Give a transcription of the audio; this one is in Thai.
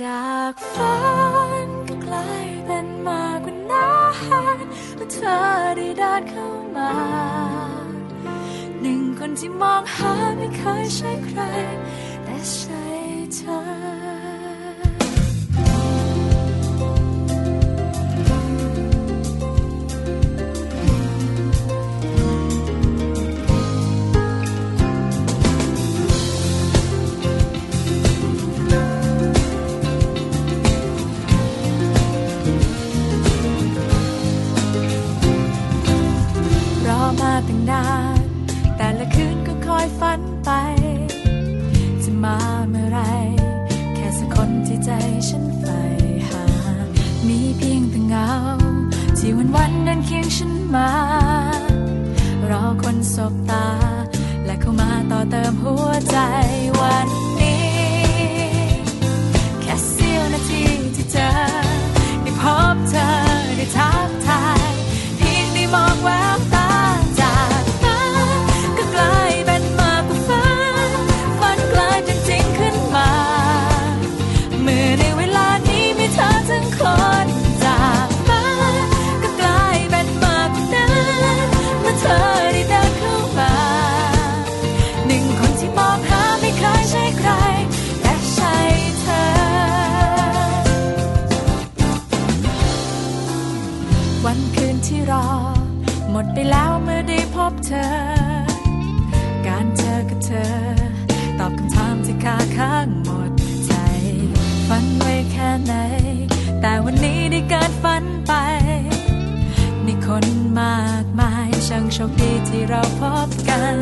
จากฝันก็กลายเป็นมากกว่านั้นเมื่อเธอได้เดินเข้ามา หนึ่งคนที่มองหาไม่เคยใช่ใคร แต่ฉัน ตั้งนาน แต่ละคืนก็คอยฝันไป จะมาเมื่อไร แค่สักคนที่ใจฉันใฝ่หา มีเพียงแต่เงา ที่วันวันเดินเคียงฉันมา รอคนสบตา และเข้ามาต่อเติมหัวใจ วันคืนที่รอ หมดไปแล้วเมื่อได้พบเธอ การเจอกับเธอ ตอบคำถามที่คาข้างหมดใจ ฝันไว้แค่ไหน แต่วันนี้ได้เกิดฝันไปมีคนมากมายช่างโชคดีที่เราพบกัน